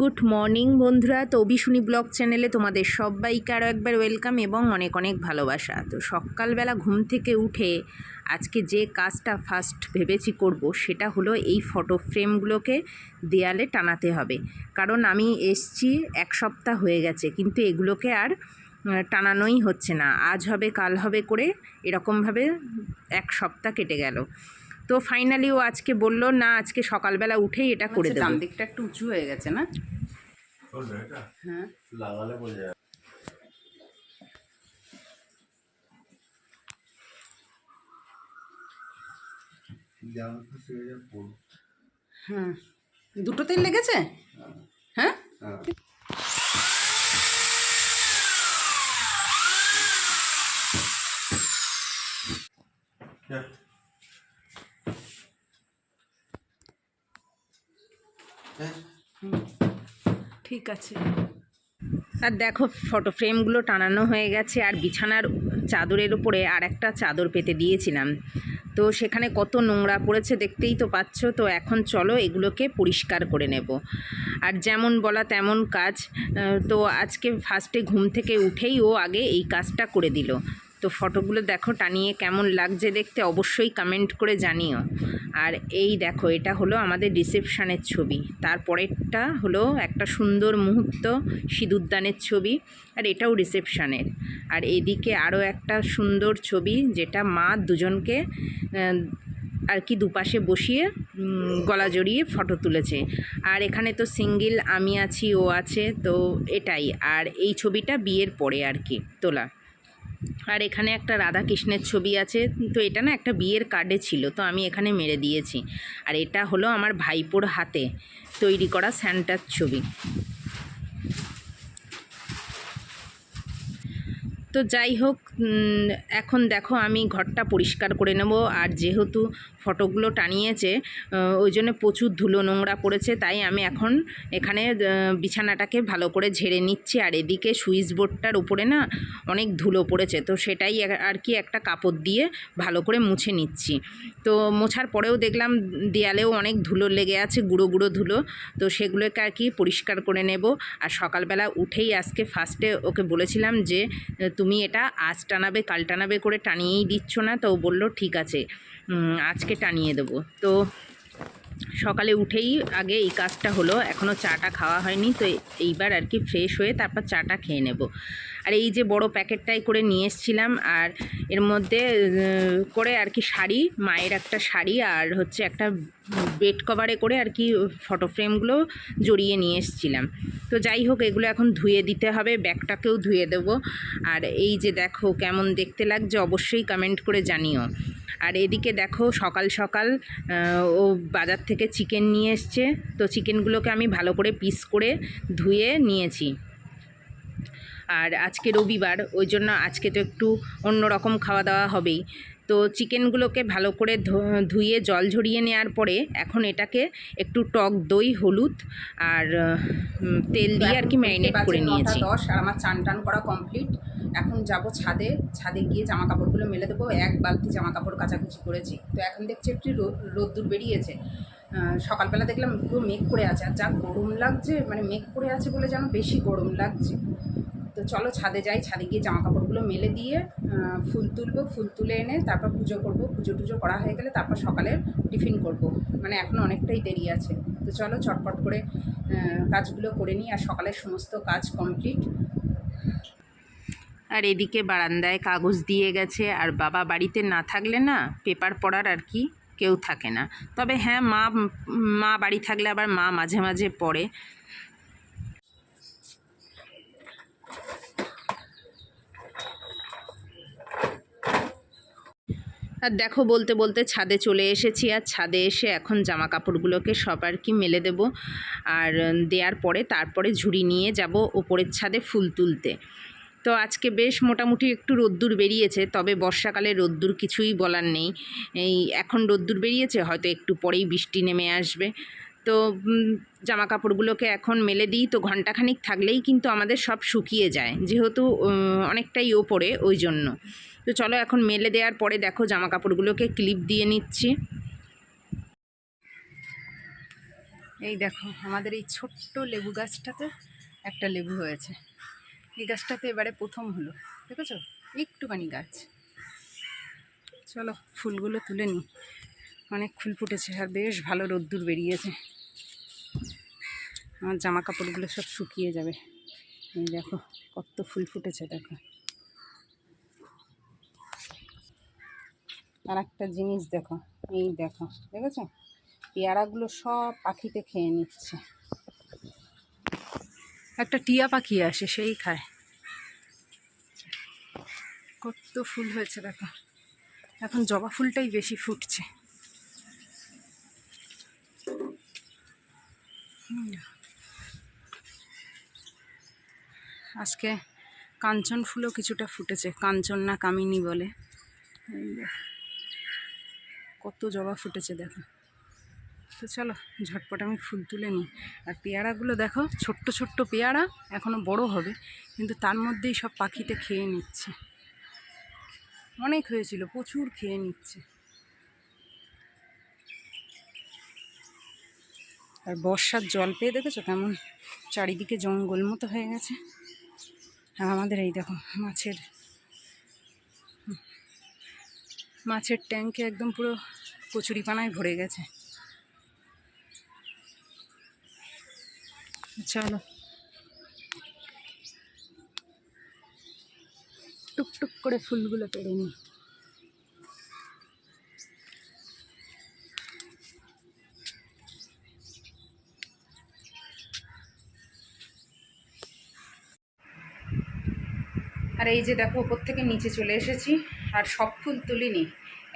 Good morning বন্ধুরা। তো অবিশুনি blog চ্যানেলে তোমাদের সবাইকে আরও একবার ওয়েলকাম এবং অনেক অনেক ভালোবাসা। তো সকালবেলা ঘুম থেকে উঠে আজকে যে কাজটা ফার্স্ট ভেবেছি করব, সেটা হলো এই ফটো ফ্রেমগুলোকে দেয়ালে টানাতে হবে। কারণ আমি এসছি এক সপ্তাহ হয়ে গেছে, কিন্তু এগুলোকে আর টানানোই হচ্ছে না। আজ হবে, কাল হবে করে এরকমভাবে এক সপ্তাহ কেটে গেল। তো ফাইনালি ও আজকে বলল না আজকে সকালবেলা উঠেই এটা করে আচ্ছা, দেবো। দিকটা একটু উঁচু হয়ে গেছে না? হ্যাঁ। লাগালে বোঝা হয়ে। হ্যাঁ। দুটোতেই লেগেছে? হ্যাঁ। আছে আর দেখো ফটো ফ্রেমগুলো টানানো হয়ে গেছে, আর বিছানার চাদরের উপরে আর একটা চাদর পেতে দিয়েছিলাম। তো সেখানে কত নোংরা পড়েছে দেখতেই তো পাচ্ছ, তো এখন চলো এগুলোকে পরিষ্কার করে নেব। আর যেমন বলা তেমন কাজ তো আজকে ফার্স্টে ঘুম থেকে উঠেই ও আগে এই কাজটা করে দিল। তো ফটোগুলো দেখো, টানিয়ে কেমন লাগছে দেখতে অবশ্যই কমেন্ট করে জানিও। আর এই দেখো, এটা হলো আমাদের রিসেপশানের ছবি। তারপরেরটা হলো একটা সুন্দর মুহূর্ত, সিঁদুরদানের ছবি, আর এটাও রিসেপশানের আর এদিকে আরও একটা সুন্দর ছবি, যেটা মা দুজনকে আর কি দুপাশে বসিয়ে গলা জড়িয়ে ফটো তুলেছে। আর এখানে তো সিঙ্গেল আমি আছি, ও আছে, তো এটাই। আর এই ছবিটা বিয়ের পরে আর কি, তোলা। আর এখানে একটা রাধা কৃষ্ণের ছবি আছে। তো এটা না একটা বিয়ের কার্ডে ছিল, তো আমি এখানে মেরে দিয়েছি। আর এটা হলো আমার ভাইপোর হাতে তৈরি করা স্যান্টার ছবি। তো যাই হোক এখন দেখো আমি ঘরটা পরিষ্কার করে নেব। আর যেহেতু ফটোগুলো টানিয়েছে ওই জন্য প্রচুর ধুলো নোংরা পড়েছে, তাই আমি এখন এখানে বিছানাটাকে ভালো করে ঝেড়ে নিচ্ছি। আর এদিকে সুইচ বোর্ডটার উপরে না অনেক ধুলো পড়েছে, তো সেটাই আর- কি একটা কাপড় দিয়ে ভালো করে মুছে নিচ্ছি। তো মোছার পরেও দেখলাম দেয়ালেও অনেক ধুলো লেগে আছে, গুঁড়ো গুঁড়ো ধুলো, তো সেগুলোকে আর কি পরিষ্কার করে নেব। আর সকালবেলা উঠেই আজকে ফার্স্টে ওকে বলেছিলাম যে, তুমি এটা আজ টানাবে, কাল টানাবে করে টানিয়েই দিচ্ছ না? তো ও বলল, ঠিক আছে। আজকে টানিয়ে দেবো। তো সকালে উঠেই আগে এই কাজটা হলো এখনও চাটা খাওয়া হয়নি, তো এইবার আর কি ফ্রেশ হয়ে তারপর চাটা খেয়ে নেব। আর এই যে বড় প্যাকেটটাই করে নিয়ে এসেছিলাম আর এর মধ্যে করে আর কি শাড়ি, মায়ের একটা শাড়ি আর হচ্ছে একটা বেড কভারে করে আর কি ফটো ফ্রেমগুলো জড়িয়ে নিয়ে এসেছিলাম। তো যাই হোক, এগুলো এখন ধুয়ে দিতে হবে, ব্যাগটাকেও ধুয়ে দেবো। আর এই যে দেখো কেমন দেখতে লাগছে, অবশ্যই কমেন্ট করে জানিও। আর এদিকে দেখো সকাল সকাল ও বাজার থেকে চিকেন নিয়ে এসছে। তো চিকেনগুলোকে আমি ভালো করে পিস করে ধুয়ে নিয়েছি। আর আজকে রবিবার ওই জন্য আজকে তো একটু অন্য রকম খাওয়া দাওয়া হবেই। তো চিকেনগুলোকে ভালো করে ধু- ধুয়ে জল ঝরিয়ে নেওয়ার পরে এখন এটাকে একটু টক দই হলুদ আর তেল দিয়ে আর কি ম্যারিনেট করে নিয়েছি। দশ আর আমার চান টান করা কমপ্লিট এখন যাব ছাদে ছাদে গিয়ে জামা কাপড়গুলো মেলে দেবো। এক বালতি জামা কাপড় কাচাকুচি করেছি। তো এখন দেখছি একটু রোদ্দুর বেরিয়েছে। সকালবেলা দেখলাম পুরো মেঘ করে আছে। আর যা গরম লাগছে মানে মেঘ করে আছে বলে যেন বেশি গরম লাগছে। তো চলো ছাদে যাই, ছাদে গিয়ে জামা কাপড়গুলো মেলে দিয়ে ফুল তুলবো, ফুল তুলে এনে তারপর পুজো করব। পুজো টুজো করা হয়ে গেলে তারপর সকালে টিফিন করব। মানে এখন অনেকটাই দেরি আছে। তো চলো চটপট করে কাজগুলো করে নিই আর সকালের সমস্ত কাজ কমপ্লিট। আর এদিকে বারান্দায় কাগজ দিয়ে গেছে। আর বাবা বাড়িতে না থাকলে না পেপার পড়ার আর কি কেউ থাকে না। তবে হ্যাঁ মা মা বাড়ি থাকলে আবার মা মাঝে মাঝে পড়ে। আর দেখো বলতে বলতে ছাদে চলে এসেছি আর ছাদে এসে এখন জামা কাপড়গুলোকে সব আর কি মেলে দেবো। আর দেওয়ার পরে তারপরে ঝুড়ি নিয়ে যাব ওপরের ছাদে ফুল তুলতে। তো আজকে বেশ মোটামুটি একটু রোদ্দুর বেরিয়েছে, তবে বর্ষাকালে রোদ্দুর কিছুই বলার নেই। এই এখন রোদ্দুর বেরিয়েছে, হয়তো একটু পরেই বৃষ্টি নেমে আসবে। তো জামা কাপড়গুলোকে এখন মেলে দিই। তো ঘন্টাখানিক থাকলেই কিন্তু আমাদের সব শুকিয়ে যায়, যেহেতু অনেকটাই ওপরে, ওই জন্য। তো চলো এখন মেলে দেওয়ার পরে দেখো জামা কাপড়গুলোকে ক্লিপ দিয়ে নিচ্ছি। এই দেখো, আমাদের এই ছোট্ট লেবু গাছটাতে একটা লেবু হয়েছে। এই গাছটাতে এবারে প্রথম হলো, দেখেছ? একটুখানি গাছ। চলো, ফুলগুলো তুলে নিই। অনেক ফুল ফুটেছে আর বেশ ভালো রোদ্দুর বেরিয়েছে। আমার জামা কাপড়গুলো সব শুকিয়ে যাবে। এই দেখো, কত ফুল ফুটেছে, দেখো। আর একটা জিনিস দেখো, এই দেখো, দেখেছ? পেয়ারাগুলো সব পাখিতে খেয়ে নিচ্ছে। একটা টিয়া পাখি আসে, সেই খায়। কত ফুল হয়েছে, দেখো। এখন জবা ফুলটাই বেশি ফুটছে। আজকে কাঞ্চন ফুলও কিছুটা ফুটেছে, কাঞ্চন না কামিনী বলে। কত জবা ফুটেছে দেখো। তো চলো, ঝটপট আমি ফুল তুলে নিই। আর পেয়ারাগুলো দেখো, ছোট্ট ছোট্ট পেয়ারা এখনও বড় হবে, কিন্তু তার মধ্যেই সব পাখিতে খেয়ে নিচ্ছে। অনেক হয়েছিল, প্রচুর খেয়ে নিচ্ছে। আর বর্ষার জল পেয়ে দেখেছ কেমন? চারিদিকে জঙ্গল মতো হয়ে গেছে। আর আমাদের এই দেখো, মাছের মাছের ট্যাঙ্কে একদম পুরো কচুরিপানায় ভরে গেছে। চলো। টুকটুক করে ফুলগুলো পেরে নিই। আর এই যে দেখো, ওপর থেকে নিচে চলে এসেছি। আর সব ফুল তুলিনি।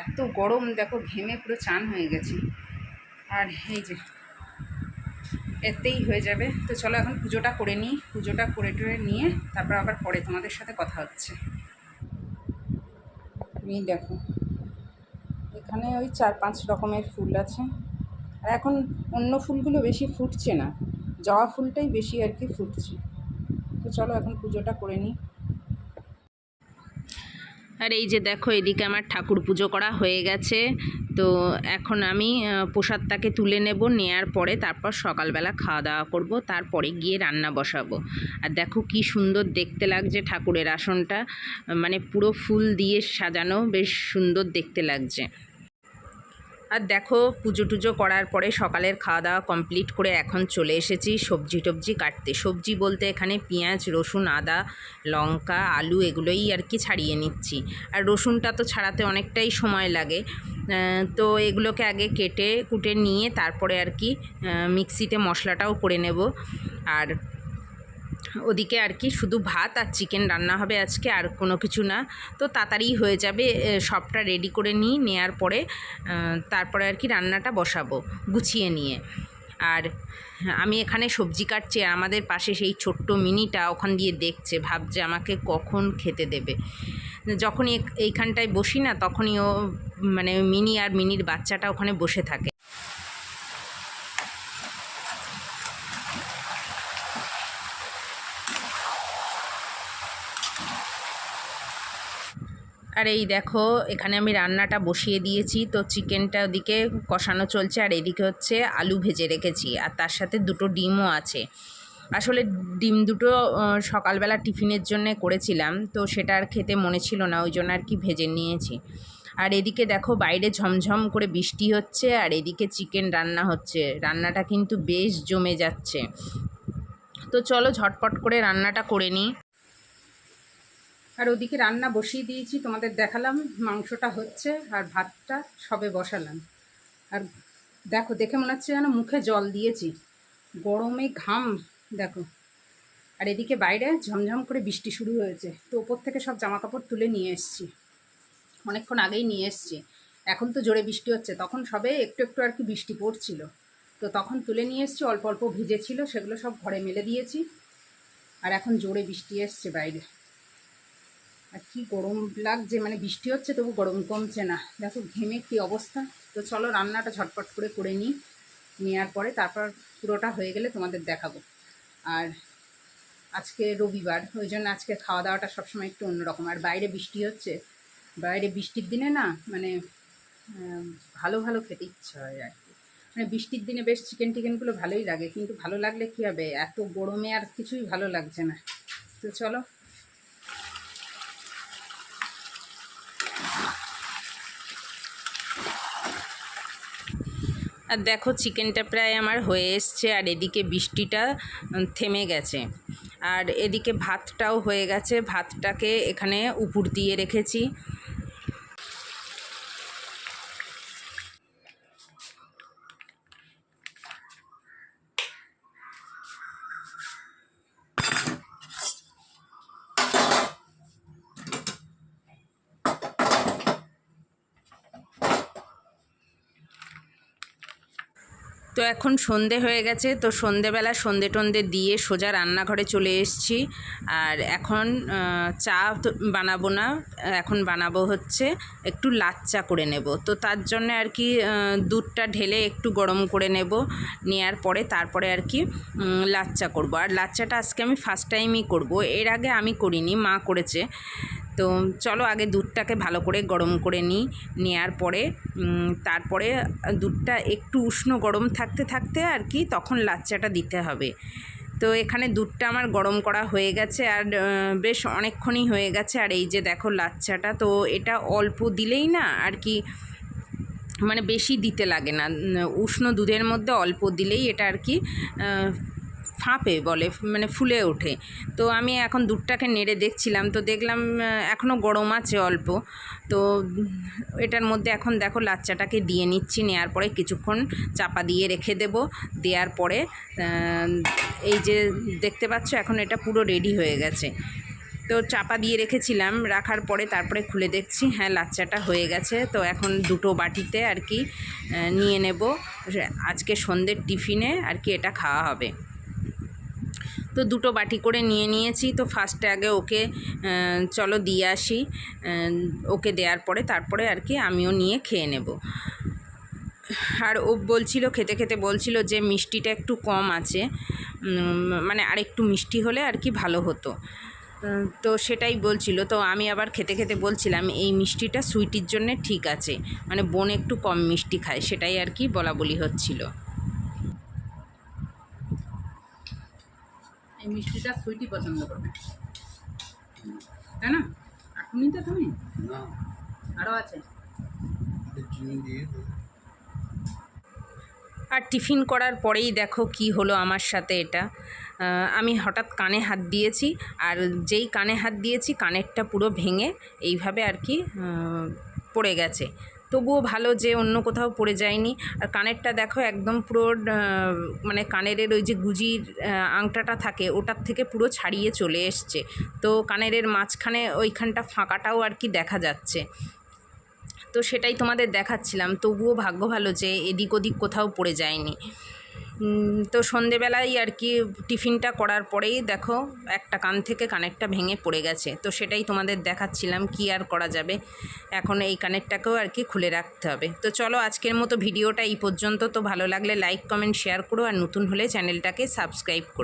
এত গরম, দেখো, ঘেমে পুরো চান হয়ে গেছি। আর এই যে, এতেই হয়ে যাবে। তো চলো এখন পুজোটা করে নিই। পুজোটা করে টরে নিয়ে তারপর আবার পরে তোমাদের সাথে কথা হচ্ছে। এই দেখো, এখানে ওই চার পাঁচ রকমের ফুল আছে। আর এখন অন্য ফুলগুলো বেশি ফুটছে না। জবা ফুলটাই বেশি আর কি ফুটছে। তো চলো এখন পুজোটা করে নিই। আর এই যে দেখো, এদিকে আমার ঠাকুর পুজো করা হয়ে গেছে। তো এখন আমি প্রসাদটাকে তুলে নেব, নেয়ার পরে তারপর সকালবেলা খাওয়া দাওয়া করব, তারপরে গিয়ে রান্না বসাবো। আর দেখো কি সুন্দর দেখতে লাগছে ঠাকুরের আসনটা। মানে পুরো ফুল দিয়ে সাজানো, বেশ সুন্দর দেখতে লাগছে। আর দেখো পুজো টুজো করার পরে সকালের খাওয়া দাওয়া কমপ্লিট করে এখন চলে এসেছি সবজি টবজি কাটতে। সবজি বলতে এখানে পেঁয়াজ, রসুন, আদা, লঙ্কা, আলু এগুলোই আর কি ছাড়িয়ে নিচ্ছি। আর রসুনটা তো ছাড়াতে অনেকটাই সময় লাগে। তো এগুলোকে আগে কেটে কুটে নিয়ে তারপরে আর কি মিক্সিতে মশলাটাও করে নেব। আর ওদিকে আর কি শুধু ভাত আর চিকেন রান্না হবে আজকে, আর কোনো কিছু না। তো তাড়াতাড়ি হয়ে যাবে সবটা রেডি করে নিই নেওয়ার পরে তারপরে আর কি রান্নাটা বসাবো, গুছিয়ে নিয়ে। আর আমি এখানে সবজি কাটছি আমাদের পাশে সেই ছোট্ট মিনিটা ওখান দিয়ে দেখছে, ভাবছে আমাকে কখন খেতে দেবে। যখনই এইখানটায় বসি না, তখনই ও মানে মিনি আর মিনির বাচ্চাটা ওখানে বসে থাকে। আর এই দেখো, এখানে আমি রান্নাটা বসিয়ে দিয়েছি। তো চিকেনটা ওদিকে কষানো চলছে আর এদিকে হচ্ছে আলু ভেজে রেখেছি। আর তার সাথে দুটো ডিমও আছে। আসলে ডিম দুটো সকালবেলা টিফিনের জন্য করেছিলাম। তো সেটা আর খেতে মনে ছিল না, ওই জন্য আর কি ভেজে নিয়েছি। আর এদিকে দেখো, বাইরে ঝমঝম করে বৃষ্টি হচ্ছে আর এদিকে চিকেন রান্না হচ্ছে। রান্নাটা কিন্তু বেশ জমে যাচ্ছে। তো চলো ঝটপট করে রান্নাটা করে নিই। আর ওদিকে রান্না বসিয়ে দিয়েছি, তোমাদের দেখালাম, মাংসটা হচ্ছে আর ভাতটা সবে বসালাম। আর দেখো, দেখে মনে হচ্ছে যেন মুখে জল দিয়েছি। গরমে ঘাম, দেখো। আর এদিকে বাইরে ঝমঝম করে বৃষ্টি শুরু হয়েছে। তো ওপর থেকে সব জামা কাপড় তুলে নিয়ে এসেছি। অনেকক্ষণ আগেই নিয়ে এসেছি। এখন তো জোরে বৃষ্টি হচ্ছে, তখন সবে একটু একটু আর কি বৃষ্টি পড়ছিল। তো তখন তুলে নিয়ে এসেছি, অল্প অল্প ভিজেছিল, সেগুলো সব ঘরে মেলে দিয়েছি। আর এখন জোরে বৃষ্টি এসছে বাইরে। আর কি গরম লাগছে মানে বৃষ্টি হচ্ছে তবু গরম কমছে না। দেখো ঘেমে কি অবস্থা। তো চলো রান্নাটা ঝটপট করে করে নিই। নেওয়ার পরে তারপর পুরোটা হয়ে গেলে তোমাদের দেখাবো। আর আজকে রবিবার, ওই জন্য আজকে খাওয়া দাওয়াটা সবসময় একটু অন্যরকম। আর বাইরে বৃষ্টি হচ্ছে, বাইরে বৃষ্টির দিনে না মানে ভালো ভালো খেতে ইচ্ছা হয় আর কি। মানে বৃষ্টির দিনে বেশ চিকেন টিকেনগুলো ভালোই লাগে, কিন্তু ভালো লাগলে কী হবে? এত গরমে আর কিছুই ভালো লাগছে না। তো চলো আর দেখো চিকেনটা প্রায় আমার হয়ে এসছে, আর এদিকে বৃষ্টিটা থেমে গেছে। আর এদিকে ভাতটাও হয়ে গেছে। ভাতটাকে এখানে উপর দিয়ে রেখেছি। তো এখন সন্ধে হয়ে গেছে, তো সন্ধেবেলা সন্ধে টন্ধে দিয়ে সোজা রান্নাঘরে চলে এসেছি। আর এখন চা বানাবো না, এখন বানাবো হচ্ছে একটু লাচ্চা করে নেব। তো তার জন্য আর কি দুধটা ঢেলে একটু গরম করে নেব নেওয়ার পরে তারপরে আর কি লাচ্চা করব। আর লাচ্চাটা আজকে আমি ফার্স্ট টাইমই করব, এর আগে আমি করিনি, মা করেছে। তো চলো আগে দুধটাকে ভালো করে গরম করে নিই। নেওয়ার পরে তারপরে দুধটা একটু উষ্ণ গরম থাকতে থাকতে আর কি তখন লাচ্চাটা দিতে হবে। তো এখানে দুধটা আমার গরম করা হয়ে গেছে আর বেশ অনেকক্ষণই হয়ে গেছে। আর এই যে দেখো লাচ্চাটা, তো এটা অল্প দিলেই না আর কি মানে বেশি দিতে লাগে না। উষ্ণ দুধের মধ্যে অল্প দিলেই এটা আর কি ফাঁপে বলে মানে ফুলে ওঠে। তো আমি এখন দুধটাকে নেড়ে দেখছিলাম, তো দেখলাম এখনও গরম আছে অল্প। তো এটার মধ্যে এখন দেখো লাচ্চাটাকে দিয়ে নিচ্ছি নেওয়ার পরে কিছুক্ষণ চাপা দিয়ে রেখে দেব। দেওয়ার পরে এই যে দেখতে পাচ্ছ, এখন এটা পুরো রেডি হয়ে গেছে। তো চাপা দিয়ে রেখেছিলাম, রাখার পরে তারপরে খুলে দেখছি হ্যাঁ লাচ্চাটা হয়ে গেছে। তো এখন দুটো বাটিতে আর কি নিয়ে নেব। আজকে সন্ধ্যের টিফিনে আর কি এটা খাওয়া হবে। তো দুটো বাটি করে নিয়ে নিয়েছি। তো ফার্স্টে আগে ওকে চলো দিয়ে আসি। ওকে দেওয়ার পরে তারপরে আর কি আমিও নিয়ে খেয়ে নেব। আর ও বলছিল, খেতে খেতে বলছিল যে মিষ্টিটা একটু কম আছে। মানে আর একটু মিষ্টি হলে আর কি ভালো হতো। তো সেটাই বলছিল। তো আমি আবার খেতে খেতে বলছিলাম, এই মিষ্টিটা সুইটির জন্য ঠিক আছে। মানে বোন একটু কম মিষ্টি খায়, সেটাই আর কি বলা বলি হচ্ছিল। এই মিষ্টিটা সুইটি পছন্দ করবে। তাই না? এখনই তো তুমি? না। আরও আছে। আর টিফিন করার পরেই দেখো কি হলো আমার সাথে এটা। আমি হঠাৎ কানে হাত দিয়েছি আর যেই কানে হাত দিয়েছি কানেরটা পুরো ভেঙে এইভাবে আর কি পড়ে গেছে। তবুও ভালো যে অন্য কোথাও পড়ে যায়নি। আর কানেরটা দেখো একদম পুরো মানে কানের ওই যে গুজির আংটাটা থাকে, ওটার থেকে পুরো ছাড়িয়ে চলে এসছে। তো কানের মাঝখানে ওইখানটা ফাঁকাটাও আর কি দেখা যাচ্ছে। তো সেটাই তোমাদের দেখাচ্ছিলাম। তবুও ভাগ্য ভালো যে এদিক ওদিক কোথাও পড়ে যায়নি। তো সন্ধেবেলায় আর কি টিফিনটা করার পরেই দেখো একটা কান থেকে কানেরটা ভেঙে পড়ে গেছে। তো সেটাই তোমাদের দেখাচ্ছিলাম কি আর করা যাবে। এখন এই কানেরটাকেও আর কি খুলে রাখতে হবে। তো চলো আজকের মতো ভিডিওটা এই পর্যন্ত। তো ভালো লাগলে লাইক কমেন্ট শেয়ার করো আর নতুন হলে চ্যানেলটাকে সাবস্ক্রাইব করো।